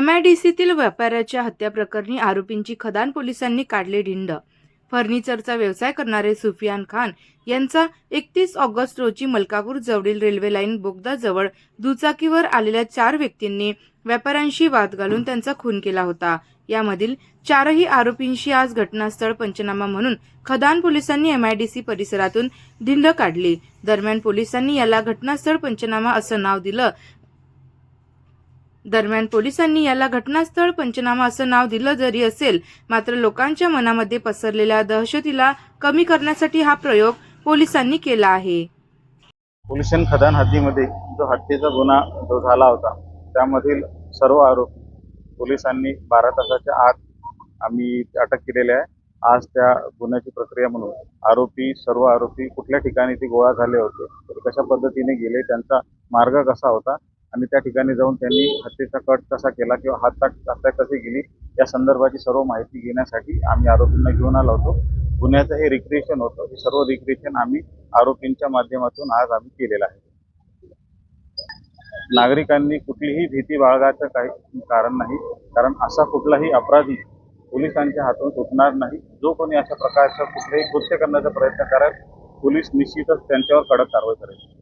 एमआयडीसीतील व्यापाऱ्याच्या हत्या प्रकरणी आरोपींची खदान पोलिसांनी काढले ढिंड फर्निचरचा व्यवसाय करणारे सुफियान खान यांचा एकतीस ऑगस्ट रोजी मलकापूर जवळील रेल्वे लाईन बोगदाजवळ दुचाकीवर आलेल्या चार व्यक्तींनी व्यापाऱ्यांशी वाद घालून त्यांचा खून केला होता. यामधील चारही आरोपींशी आज घटनास्थळ पंचनामा म्हणून खदान पोलिसांनी एमआयडीसी परिसरातून धिंड काढली. दरम्यान पोलिसांनी याला घटनास्थळ पंचनामा असं नाव दिलं. दरम्यान पोलिसांनी याला घटनास्थळ पंचनामा असं नाव दिलं जरी असेल मात्र लोकांच्या मनामध्ये पसरलेल्या दहशतीला कमी करण्यासाठी हा प्रयोग पोलिसांनी केला आहे. पोलिसांनी खदान हद्दीमध्ये जो हत्येचा गुन्हा जो झाला होता त्यामधील सर्व आरोपी पोलिसांनी बारा तासाच्या आत आम्ही अटक केलेले आहे. आज त्या गुन्ह्याची प्रक्रिया म्हणून आरोपी सर्व आरोपी कुठल्या ठिकाणी ते गोळा झाले होते कशा पद्धतीने गेले त्यांचा मार्ग कसा होता आणि त्या ठिकाणी जाऊन त्यांनी हत्येचा कट कसा केला किंवा हत्या हत्या कशी गेली या संदर्भाची सर्व माहिती घेण्यासाठी आम्ही आरोपींना घेऊन आलो होतो. गुन्ह्याचं हे रिक्रिएशन होतं. हे सर्व रिक्रिएशन आम्ही आरोपींच्या माध्यमातून आज आम्ही केलेलं आहे. नागरिकांनी कुठलीही भीती बाळगायचं काही कारण नाही. कारण असा कुठलाही अपराधी पोलिसांच्या हातून सुटणार नाही. जो कोणी अशा प्रकारचं कुठलेही कृत्य करण्याचा प्रयत्न करेल पोलीस निश्चितच त्यांच्यावर कडक कारवाई करेल.